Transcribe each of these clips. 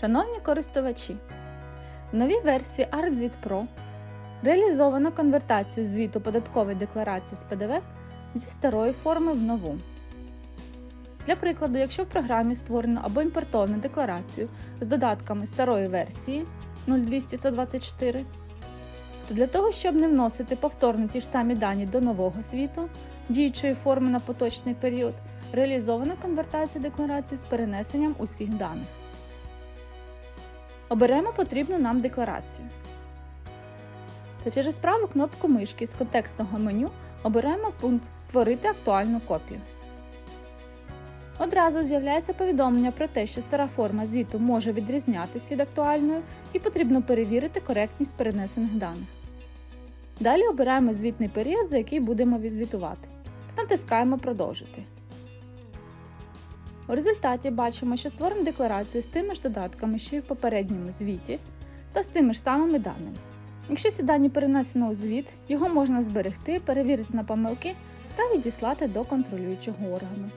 Шановні користувачі, в новій версії ArtZvit Pro реалізовано конвертацію звіту податкової декларації з ПДВ зі старої форми в нову. Для прикладу, якщо в програмі створено або імпортовано декларацію з додатками старої версії 02124, то для того, щоб не вносити повторно ті ж самі дані до нового звіту, діючої форми на поточний період, реалізовано конвертацію декларації з перенесенням усіх даних. Оберемо потрібну нам декларацію. Та через праву кнопку мишки з контекстного меню оберемо пункт Створити актуальну копію. Одразу з'являється повідомлення про те, що стара форма звіту може відрізнятись від актуальної і потрібно перевірити коректність перенесених даних. Далі обираємо звітний період, за який будемо відзвітувати, та натискаємо Продовжити. У результаті бачимо, що створено декларацію з тими ж додатками, що й в попередньому звіті, та з тими ж самими даними. Якщо всі дані перенесено у звіт, його можна зберегти, перевірити на помилки та відіслати до контролюючого органу.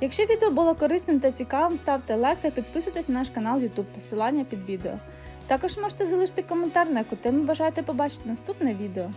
Якщо відео було корисним та цікавим, ставте лайк та підписуйтесь на наш канал YouTube, посилання під відео. Також можете залишити коментар, на яку тему бажаєте побачити наступне відео.